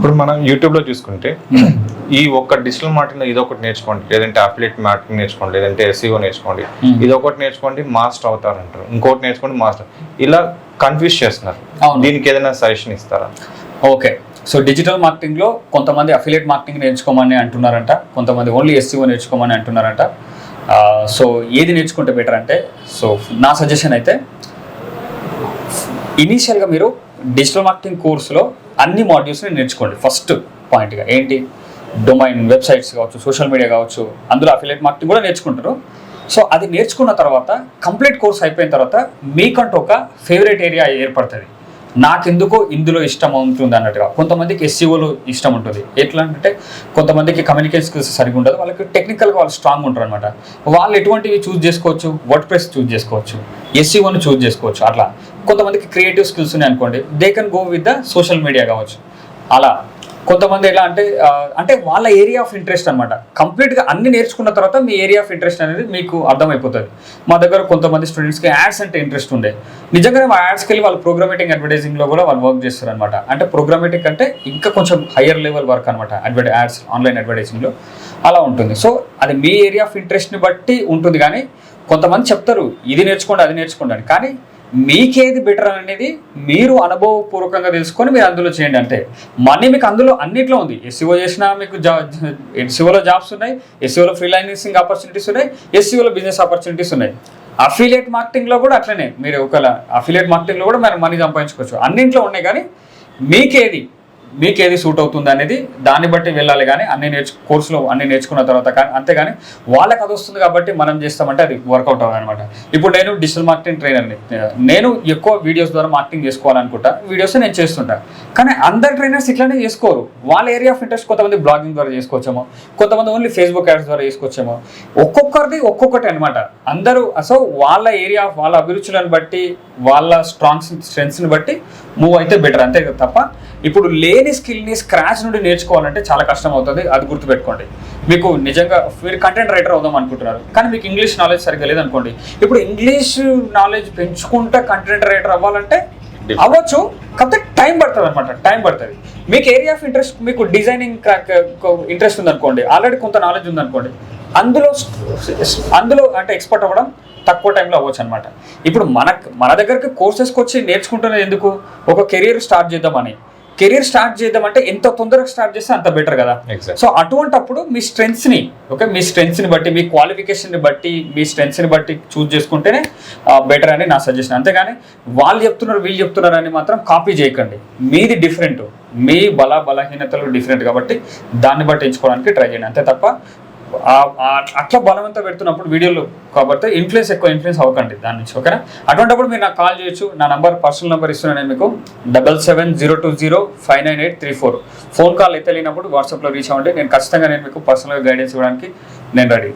ఇప్పుడు మనం యూట్యూబ్లో చూసుకుంటే ఈ ఒక్క డిజిటల్ మార్కెటింగ్ ఇది ఒకటి నేర్చుకోండి. లేదంటే అఫిలియేట్ మార్కెటింగ్ నేర్చుకోండి. లేదంటే ఎస్ఈఓ నేర్చుకోండి. Hmm. ఇది ఒకటి నేర్చుకోండి మాస్టర్ అవుతారు అంటారు. ఇంకోటి నేర్చుకోండి మాస్టర్ ఇలా కన్ఫ్యూజ్ చేస్తున్నారు. అవును. దీనికి ఏదైనా సజెషన్ ఇస్తారా? ఓకే. సో డిజిటల్ మార్కెటింగ్లో కొంతమంది అఫిలియేట్ మార్కెటింగ్ నేర్చుకోమని అంటున్నారంట. కొంతమంది ఓన్లీ ఎస్సీఓ నేర్చుకోమని అంటున్నారంట. సో ఏది నేర్చుకుంటే బెటర్ అంటే సో నా సజెషన్ అయితే ఇనీషియల్గా మీరు డిజిటల్ మార్కెటింగ్ కోర్సులో అన్ని మాడ్యూల్స్ని నేర్చుకోండి. ఫస్ట్ పాయింట్గా ఏంటి? డొమైన్ వెబ్సైట్స్ కావచ్చు సోషల్ మీడియా కావచ్చు అందులో అఫిలియేట్ మార్కెటింగ్ కూడా నేర్చుకుంటారు. సో అది నేర్చుకున్న తర్వాత కంప్లీట్ కోర్స్ అయిపోయిన తర్వాత మీకంటూ ఒక ఫేవరెట్ ఏరియా ఏర్పడుతుంది. నాకెందుకు ఇందులో ఇష్టం ఉంటుంది అన్నట్టుగా. కొంతమందికి ఎస్సీఓలు ఇష్టం ఉంటుంది. ఎట్లా అంటే కొంతమందికి కమ్యూనికేషన్ స్కిల్స్ సరిగా ఉండదు. వాళ్ళకి టెక్నికల్గా వాళ్ళు స్ట్రాంగ్ ఉంటారు అనమాట వాళ్ళు ఎటువంటివి చూస్ చేసుకోవచ్చు? వర్డ్ ప్రెస్ చూస్ చేసుకోవచ్చు ఎస్సీఓని చూస్ చేసుకోవచ్చు. అట్లా. కొంతమందికి క్రియేటివ్ స్కిల్స్ ఉన్నాయి అనుకోండి they can go with the social media కావచ్చు. అలా కొంతమంది ఎలా అంటే అంటే వాళ్ళ ఏరియా ఆఫ్ ఇంట్రెస్ట్ అనమాట కంప్లీట్గా అన్ని నేర్చుకున్న తర్వాత మీ ఏరియా ఆఫ్ ఇంట్రెస్ట్ అనేది మీకు అర్థమైపోతుంది. మా దగ్గర కొంతమంది స్టూడెంట్స్కి యాడ్స్ అంటే ఇంట్రెస్ట్ ఉండే. నిజంగానే మా యాడ్స్కి వెళ్ళి వాళ్ళు ప్రోగ్రామేటింగ్ అడ్వర్టైజింగ్లో కూడా వాళ్ళు వర్క్ చేస్తారు అనమాట అంటే ప్రోగ్రామేటింగ్ అంటే ఇంకా కొంచెం హయ్యర్ లెవెల్ వర్క్ అనమాట అడ్వర్టై యాడ్స్ ఆన్లైన్ అడ్వర్టైజింగ్లో అలా ఉంటుంది. సో అది మీ ఏరియా ఆఫ్ ఇంట్రెస్ట్ని బట్టి ఉంటుంది కానీ కొంతమంది చెప్తారు ఇది నేర్చుకోండి అది నేర్చుకోండి అని. కానీ మీకేది బెటర్ అనేది మీరు అనుభవపూర్వకంగా తెలుసుకొని మీరు అందులో చేయండి అంటే మనీ మీకు అందులో అన్నిట్లో ఉంది. ఎస్సీఓ చేసినా మీకు జా ఎస్సీఓలో జాబ్స్ ఉన్నాయి ఎస్సీఓలో ఫ్రీలాన్సింగ్ ఆపర్చునిటీస్ ఉన్నాయి ఎస్సీఓలో బిజినెస్ ఆపర్చునిటీస్ ఉన్నాయి. అఫిలియేట్ మార్కెటింగ్లో కూడా అట్లనే. మీరు ఒకవేళ అఫిలియేట్ మార్కెటింగ్లో కూడా మనం మనీ సంపాదించుకోవచ్చు. అన్నింట్లో ఉన్నాయి కానీ మీకేది మీకేది సూట్ అవుతుంది అనేది దాన్ని బట్టి వెళ్ళాలి కానీ అన్ని నేర్చు కోర్సులో అన్ని నేర్చుకున్న తర్వాత కానీ అంతేగాని వాళ్ళకి అది వస్తుంది కాబట్టి మనం చేస్తామంటే అది వర్కౌట్ అవ్వదు అనమాట ఇప్పుడు నేను డిజిటల్ మార్కెటింగ్ ట్రైనర్ని నేను ఎక్కువ వీడియోస్ ద్వారా మార్కెటింగ్ చేసుకోవాలనుకుంటా వీడియోస్ నేను చేస్తుంటా. కానీ అందరు ట్రైనర్స్ ఇట్లానే చేసుకోరు. వాళ్ళ ఏరియా ఆఫ్ ఇంట్రెస్ట్ కొంతమంది బ్లాగింగ్ ద్వారా చేసుకోవచ్చేమో కొంతమంది ఓన్లీ ఫేస్బుక్ యాడ్స్ ద్వారా చేసుకోవచ్చేమో. ఒక్కొక్కరిది ఒక్కొక్కటి అనమాట అందరూ సో వాళ్ళ ఏరియా వాళ్ళ అభిరుచులను బట్టి వాళ్ళ స్ట్రాంగ్ స్ట్రెంగ్స్ని బట్టి మూవ్ అయితే బెటర్ అంతే కదా తప్ప ఇప్పుడు లే లేని స్కిల్ని స్క్రాచ్ నుండి నేర్చుకోవాలంటే చాలా కష్టం అవుతుంది. అది గుర్తుపెట్టుకోండి. మీకు నిజంగా మీరు కంటెంట్ రైటర్ అవుదాం అనుకుంటున్నారు. కానీ మీకు ఇంగ్లీష్ నాలెడ్జ్ సరిగ్గా లేదనుకోండి. ఇప్పుడు ఇంగ్లీష్ నాలెడ్జ్ పెంచుకుంటే కంటెంట్ రైటర్ అవ్వాలంటే అవ్వచ్చు. కాకపోతే టైం పడుతుంది అనమాట టైం పడుతుంది. మీకు ఏరియా ఆఫ్ ఇంట్రెస్ట్ మీకు డిజైనింగ్ ఇంట్రెస్ట్ ఉందనుకోండి. ఆల్రెడీ కొంత నాలెడ్జ్ ఉందనుకోండి. అందులో అందులో అంటే ఎక్స్పర్ట్ అవ్వడం తక్కువ టైంలో అవ్వచ్చు అనమాట ఇప్పుడు మన మన దగ్గరికి కోర్సెస్కి వచ్చి నేర్చుకుంటున్నది ఎందుకు? ఒక కెరీర్ స్టార్ట్ చేద్దామని. కెరీర్ స్టార్ట్ చేద్దామంటే ఎంత తొందరగా స్టార్ట్ చేస్తే అంత బెటర్ కదా. సో అటువంటప్పుడు మీ స్ట్రెంగ్స్ని ఓకే మీ స్ట్రెంగ్స్ని బట్టి మీ క్వాలిఫికేషన్ని బట్టి మీ స్ట్రెంగ్స్ని బట్టి చూస్ చేసుకుంటేనే బెటర్ అని నా సజెషన్ అంతేగాని వాళ్ళు చెప్తున్నారు వీళ్ళు చెప్తున్నారు అని మాత్రం కాపీ చేయకండి. మీది డిఫరెంట్ మీ బల బలహీనతలు డిఫరెంట్ కాబట్టి దాన్ని బట్టి ఎంచుకోవడానికి ట్రై చేయండి. అంతే తప్ప అట్లా బలవంతం పెడుతున్నప్పుడు వీడియోలు కాబట్టి ఇన్ఫ్లుయెన్స్ ఎక్కువ ఇన్ఫ్లుయెన్స్ అవ్వకండి దాని నుంచి ఓకేనా? అటువంటిప్పుడు మీరు నాకు కాల్ చేయొచ్చు. నా నంబర్ పర్సనల్ నెంబర్ ఇస్తున్నాను నేను మీకు. Double seven zero two zero five nine eight three four phone call అయితే లేనప్పుడు వాట్సాప్లో రీచ్ అవ్వండి. నేను ఖచ్చితంగా నేను మీకు పర్సనల్గా గైడెన్స్ ఇవ్వడానికి నేను రెడీ